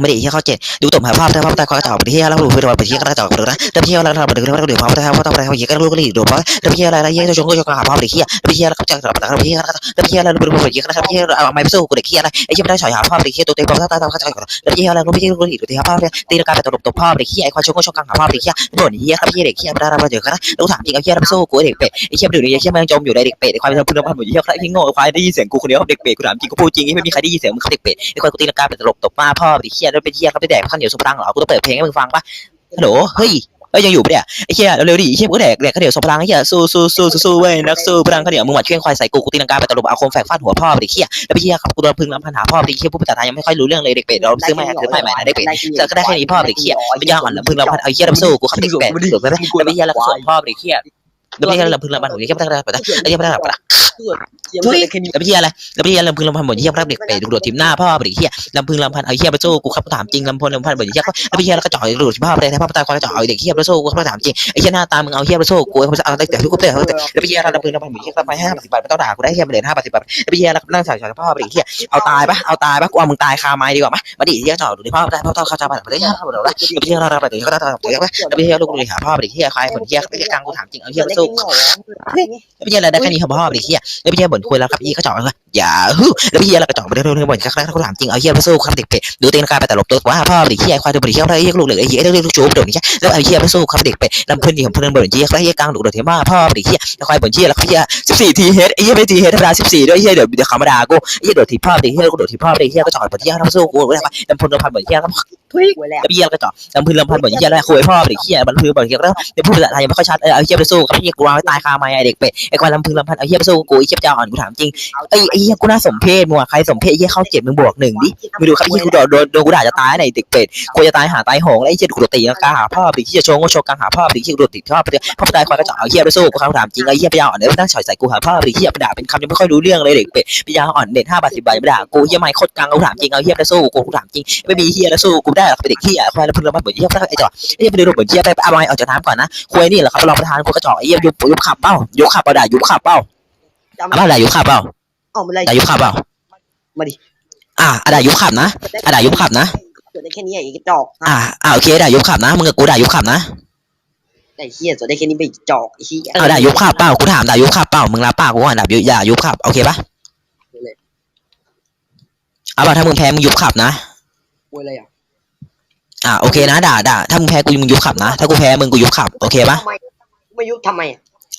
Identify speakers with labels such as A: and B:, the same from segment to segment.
A: ไม่ได้เฮียวข้อเจ็ดดูตุ่มหาภาพแต่ภาพแต่ความกระจอกไปเที่ยวแล้วดูเพื่อนไปเที่ยวกระจอกไปดูนะแต่พี่อะไรเราไปดูแล้วก็ดูภาพแต่ภาพแต่เขาเฮียวก็รู้ก็รีดูเพราะแต่พี่ยวอะไรเฮียจะชงก็ชงหาภาพไปเที่แต่พี่อะไรก็จะกลับแต่พี่อะไรแต่พี่อะไรดูไปเที่ยวนะครับพี่ยวเอาไม้ไปสู้กูเด็กเที่อะไรไอ้เฮียไม่ได้ฉายหาภาพไปเที่ยวตัวเต็มภาพตาตาเขาจะแต่พี่อะไรรู้พี่ยวรู้รีดูที่ภาพตีระการไปตลบตบภาพไปเที่ยวไอ้ความชงก็ชงหาภาพไปเที่ยวโดนเฮียครับพี่เด็กเที่ไม่ได้เราเจอกันนะเราถามจริงเอาเฮียไปสู้กูเด็กเป็ดไอ้เฮียดูดิไอ้เฮียมันจมอยู่ในเด็กเป็ดไอ้ควายมันพึ่งน้ำพันหมดเฮียใครที่โง่ควายได้ยินเสียงกูคนเดียวเด็กเป็ดกูถามจริงกูพูดจริงไม่มีใครได้ยินเสียงมึงเด็กเป็ดไอ้ควายกูตีลังกาเป็นตลบตบมาพ่อไปเที่ยฮียแล้วเป็นเฮียเขาไปแดกข้าวเหนียวสุพรรณเหรอกูต้องเปิดเพลงให้มึงฟังปะฮัลโหลเฮ้ยเอ้ยยังอยู่ปะเนี่ยไอ้เฮียเร็วๆดิไอ้เฮียกูแดกแดกข้าวเหนียวสุพรรณไอ้เฮียสู้สู้สู้สู้เว้ยนักสู้พลังข้าวเหนียวมึงหมัดเคี้ยงควายใส่กูกูตีลังกาไปตลบเอาคมแฝกฟาดหัวพ่อไปดิเฮียแล้วไปเฮียครับกูโดนพึ่งน้ำพันหาพ่อไปดิเฮียพูดภาษาไทยยังไม่ค่อยรู้เรื่องเลยเด็กเป็ดเราซื้อไม่ซื้อไม่ใหม่นะเด็กเป็ดจะก็ได้แค่นี้พ่อไปดิเฮียไปย่างอ่อนแล้วพึ่งน้ำพันเอาเฮียน้ำสู้กูขับเด็กเป็ดแล้วไปเฮียแล้วก็ส่งพ่อไปดิเฮียแล้วไปเฮียแล้วพึ่งน้ำพันหัวเฮียไม่ได้ไม่ได้ไอ้เฮียไม่ได้ไม่ได้
B: เฮ้ยแค่นี้
A: แล้วพี่อะไรแล้วพี่อะไรลำพึงลำพันเหมือนเฮียรับเด็กเปรตดูโดดทีมหน้าพ่อไปดิเฮียลำพึงลำพันเอาเฮียไปสู้กูครับถามจริงลำพลลำพันเหมือนเฮียก็แล้วพี่เฮียแล้วก็จ่อยดูดพ่อไปเลยนะพ่อตายควายจ่อยเด็กเฮียไปสู้กูครับถามจริงไอ้เฮียหน้าตามึงเอาเฮียไปสู้กูเขาจะเอาแต่ทุกคนเตะแล้วพี่เฮียลำพึงลำพันเหมือนเฮียไปห้าสิบบาทไม่ต้องด่ากูได้เฮียไปเลยห้าสิบบาทแล้วพี่เฮียแล้วนั่งใส่จ่อยพ่อไปดิเฮียเอาตายปะเอาตายปะกูเอามึงตายคาไม้ดีกว่ามั้ยมาดิเฮียจ่อดูดิพ่อได้พ่อต้องเข้าใจบ้านไปเลยพ่อเดี๋ยวแล้วพี่เฮียเราเราไปถึงก็ต้องเดี๋ยวแล้วพี่เฮียลูกเลยหาพ่อไปดิเฮียใครเหมือนเฮียไปกลางกูถามจริงเอาเฮียไปสู้แล้วพี่เฮียอะไรได้แค่นี้ครับพ่อไปดิเฮียแล้วพี่เฮียบ่นคุยแล้วครับพี่ก็จ่อเลยอย่าฮึแล้วพี่เฮียแล้วก็จ่อไปเรื่อยๆบ่นครั้งแรกเขาถามจริงเอาเฮียไปสู้ครับเด็กเป็ดดูตีนกายไปแต่หลบตัวว่าพ่อไปดิเฮียควายดูไปดิเฮียอะไรเฮียลูกเหลือเฮียเรื่องลูกชูไปโดนนี่แล้วเอาเฮียไปสู้ครับเด็กเป็ดลำพื่อนดีของเพื่อนบ่นเฮียแล้วเฮียกลางดุโดดเทียมาพ่อปดิเฮียแล้ควายบ่นเฮียแล้วเฮียสิบสี่ทีเฮดเฮียไม่ทีเฮดธรรมดาสิบสี่ด้วยเฮียเดี๋ยวเดี๋ยวเขามาด่ากูเฮียโดดทีพ่อดิเฮียกูโดดทีพ่อไปดิเฮียก็จอบ่นเฮียแล้วสู้กูแล้วลำพลลำพันบ่นเฮียแล้ว
B: ทุยแล้ว
A: แล้วพี่เฮียก็จ่อลำพึงลำพันบ่นเฮียแล้วคุยพ่อไปดิเฮียมันคือบ่นเฮียแล้วเดี๋ยวพูดภาษาไทยยังไม่ค่อยชัดเออเอาเฮียไปสู้ครับเฮียกูวางไว้ตายคาไม้ไอเด็กเป็ดไอ้ควายลำพึงลำพันเอาเฮียไปสู้กูไอ้เฮียเจ้าอ่อนกูถามจริงไอ้ไอ้เหี้ยกูน่าสมเพชมึงอะใครสมเพชไอ้เหี้ยเข้าเจ็ดมึงบวกหนึ่งดิมึงดูครับไอ้เหี้ยกูโดนโดนโดนกูด่าจะตายไหนเด็กเป็ดกูจะตายหาตายโหงแล้วไอ้เหี้ยกูโดนตีลังกาหาพ่อดิเหี้ยโชงก็โชว์กลางหาพ่อดิเหี้ยกูโดนติดพ่อไปพ่อตายควายก็จะเอาเหี้ยไปสู้กูคำถามจริงไอ้เหี้ยไปยาอ่อนเนี่ยนั่งฉ่อยใส่กูหาพ่อดิเหี้ยไปด่าเป็นคำยังไม่ค่อยรู้เรื่องเลยเด็กเป็ดไปยาอ่อนเน็ตห้าบาทสิบบาทไปด่ากูเหี้ยไม่โคตรกลางกูถามจริงเอาเหี้ยไปสู้กูกูถามจริงไม่มีเหี้ยแล้วสู้กูได้หรอกเป็นเด็กเหี้ยควายแล้วพึ่งละมันเหมือนเหี้ยไอ้จ่อไอ้เหี้ยไปดูเหมือนเหี้ยไปเอาไม้ออกจากน้ำก่อนนะควายนี่เหรอครับรองประธานกูกระจอกไอ้เหี้ยยุบยุบขับเป้ายุบขับเปล่าด่ายุบขับเป้า
B: จำ
A: เอาด่ายุบขับเปล่า
B: เอามาเลย
A: ด่ายุบขับเปล่า
B: มาดิ
A: อะอะด่ายุบขับนะอะด่ายุบขับนะ
B: ตัวได้แค่นี้ไอ้จอก
A: อ่าอ่าโอเคด่ายุบขับนะมึงกับกูด่ายุบขับนะ
B: ไอ้เหี้ยตัวได้แค่นี้ไปจอกไอ้เหี้ย
A: เอาด่ายุบขับเปล่ากูถามด่ายุบขับเปล่ามึงรับปากกูก่อนด่ายุด่ายุบขับโอเคปะเอาป่ะถ้ามึงแพ้มึงยุบขับนะ
B: กูอะไรอะ
A: อ่าโอเคนะด่าด่าถ้ามึงแพ้กูมึงยุบขับนะ ถ้ากูแพ้มึงกูยุบขับโอเคปะ
B: ทำไมไม่ยุบทำไม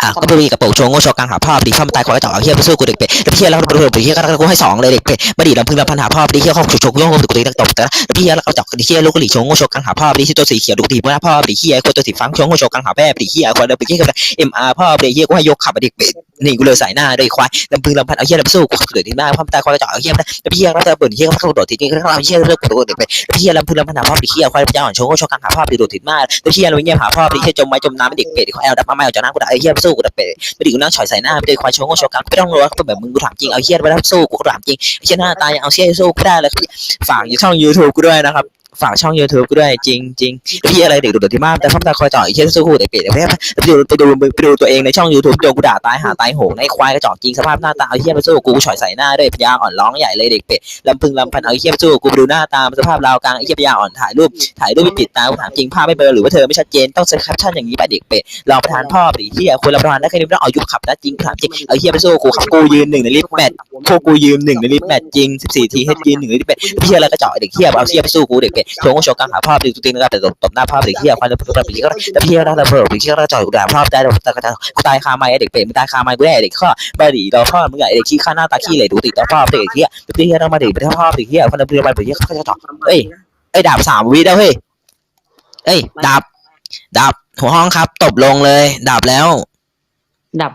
A: อะก็ไปวีกับโปกโชงโง่โชว์กลางหาพ่อพอดีพ่อมันตายคอยจ่อเอาเฮียไปสู้กูเด็กเป็ดแล้วพี่เฮียแล้วก็ไปเฮียก็กูให้สองเลยเด็กเป็ดมาดิลำพึงลำพันหาพ่อพอดีเฮียเขาฉุกฉกโยงกูตีตบแต่แล้วพี่เฮียแล้วก็จ่อเฮียลูกกะหรี่โชงโง่โชว์กลางหาพ่อพอดีที่ตัวสีเขียวดูดีมากพ่อพอดีเฮียคนตัวสีฟ้าโชงโง่โชว์กลางหาแม่พอดีเฮียคนเดินไปเฮียกับเอ็มอาร์พ่อพอดีเฮียกูให้ยกขับเด็กเป็ด นี่กูเลยใส่หน้าด้วยควายลำพึงลำพันเอาเฮียไปสู้กูเดือดที่หน้าพ่อมันตายคอยจ่อเอาเฮียนะแล้วพี่เฮียแล้วจะเปิดเฮียเขาโดดทีนี้ก็เอาเฮียเลิกตัวเด็กเป็ดพี่เฮียลำพึงลำพันหาพ่อพอดีเฮียควายพยาอ่อนโชงโง่โชว์กลางหาพ่อพอดีโดดทีหน้าแล้วพี่เฮียเราเงียบหาพ่อพอดีเฮียจมไม้จมน้ำเด็กเป็ดเขาแอลดับมาไม่เอาจากน้ำกูด่าไอ้เฮียไปสู้กูด็กเป็ดไม่ดีกูนั่งฉอยใส่หน้าไม่ได้ควายโชงโง่โชว์กลางไม่ต้องรู้ว่าเป็นแบบมึงกูถามจริงเอาเฮียไปแล้วสู้กูถามจริงเฮียหน้าตายยังเอาเฮียสู้ไม่ได้เลยฝากอยู่ช่อง YouTube กูด้วยนะครับ ฝากช่อง YouTube ด้วยจริงจริงพี่อะไรเด็กดุดที่มากแต่พ่อตาคอยจ่อไอ้เฮียสู้กูแต่เป็ดแต่ไปดูไปดูไปดูตัวเองในช่อง YouTube โดนกูด่าตายหาตายโหงในควายกระจอกจริงสภาพหน้าตาเอาเฮียไปสู้กูฉ่อยใส่หน้าด้วยพยาอ่อนร้องใหญ่เลยเด็กเป็ดลำพึงลำพันเอาเฮียสู้กูไปดูหน้าตาสภาพราวกลางไอ้เฮียพยาอ่อนถ่ายรูปถ่ายรูปไม่ปิดตาถามจริงภาพไม่เบลอหรือว่าเธอไม่ชัดเจนต้องเซ็นแคปชั่นอย่างนี้ไปเด็กเป็ดรองประธานพ่อปรีเฮียคนละประธานได้แค่นี้ต้องเอายุบขับนะจริงถามจริงเอาเฮียไปสู้กูกูยืนหนึ่งในลิฟต์แมทพวกกูยืนหนึ่งในลิฟต์แมทจริงสิบสี่ทีให้ยืนหนึ่งในลิฟต์แมทพี่อะไรก็เจาะเด็กเฮียเอาเฮียไปสู้กูเด็กเป็ดโชว์ก็โชกลางหาพ่อปรีตัวตีนก็แต่ตบหน้าพ่อปรีเฮียวควันจะปรีก็แต่พี่เฮียแล้วแต่เพิ่มปรีเฮียก็เจาะกูด่าพ่อได้แต่ก็กูตายคาไม้เด็กเป็ดมึงตายคาไม้กูได้เด็กข้อบาดีเรอพ่อมึงไงเด็กขี้ข้าหน้าตาขี้เลยดูติดต่อพ่อเด็กเฮียพี่เฮียต้องมาเด็กไปท่พ่อปรีเฮียวคนละเพื่อนไปปรีเฮียเขาจะจาะเอ้ยเอ้ยดาบสามวิแล้วเฮ้ยเอ้ยดาบดาบหัวห้องครับ ตบลงเลยดาบแล้ว
C: ดับ